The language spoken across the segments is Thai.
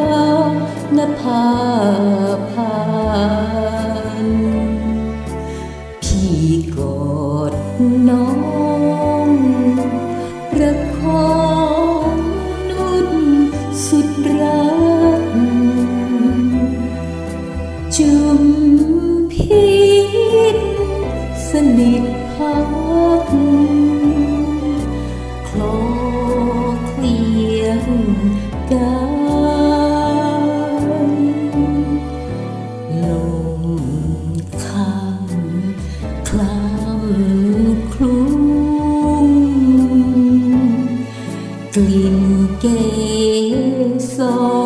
วนภาพันพี่กอดน้องประคองนุ่นสุดรักจุมพีษสนิทพักคลอเคลียงกัน tìm kê soi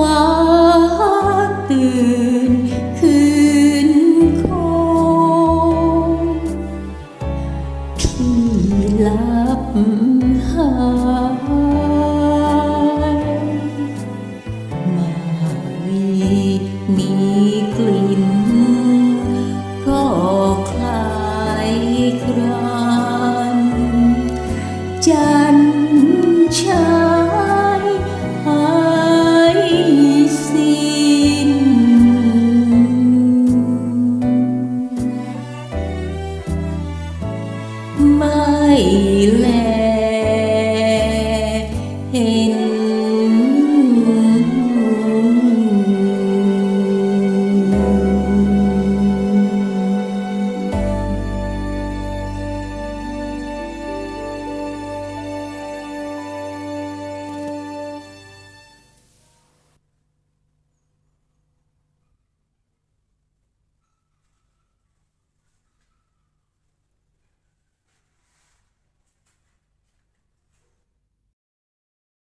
ว่าตื่น แลเห็น